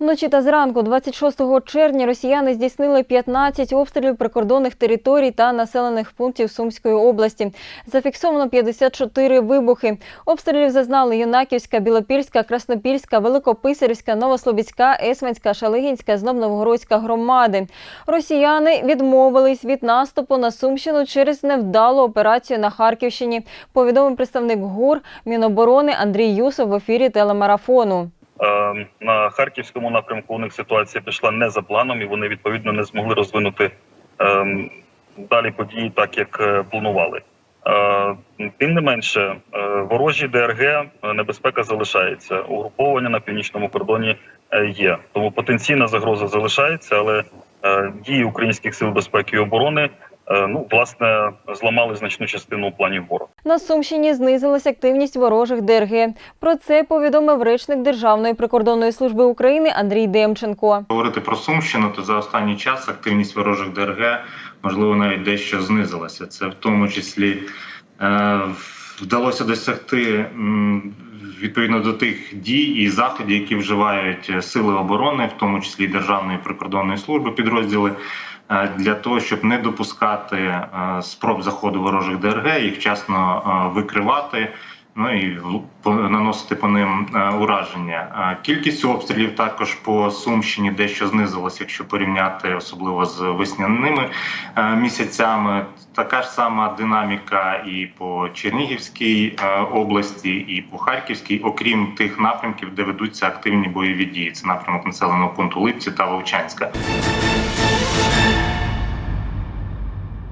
Вночі та зранку, 26 червня, росіяни здійснили 15 обстрілів прикордонних територій та населених пунктів Сумської області. Зафіксовано 54 вибухи. Обстрілів зазнали Юнаківська, Білопільська, Краснопільська, Великописарівська, Новослобідська, Есманська, Шалигінська, знов Новгородська громади. Росіяни відмовились від наступу на Сумщину через невдалу операцію на Харківщині. Повідомив представник ГУР Міноборони Андрій Юсов в ефірі телемарафону. Е, На харківському напрямку у них ситуація пішла не за планом, і вони відповідно не змогли розвинути ем, далі події так, як е, планували. Е, Тим не менше, е, ворожі ДРГ небезпека залишається. Угруповання на північному кордоні є. Тому потенційна загроза залишається, але дії українських сил безпеки і оборони ну власне зламали значну частину планів ворога. На Сумщині знизилась активність ворожих ДРГ. Про це повідомив речник Державної прикордонної служби України Андрій Демченко. Говорити про Сумщину, то за останній час активність ворожих ДРГ можливо навіть дещо знизилася. Це в тому числі е, вдалося досягти відповідно до тих дій і заходів, які вживають сили оборони, в тому числі Державної прикордонної служби підрозділи. е, Для того щоб не допускати е, спроб заходу ворожих ДРГ, їх вчасно е, викривати, ну і наносити по ним е, ураження. Е, Кількість обстрілів також по Сумщині дещо знизилась, якщо порівняти особливо з весняними е, місяцями. Така ж сама динаміка і по Чернігівській області, і по Харківській, окрім тих напрямків, де ведуться активні бойові дії. Це напрямок населеного пункту Липці та Вовчанська.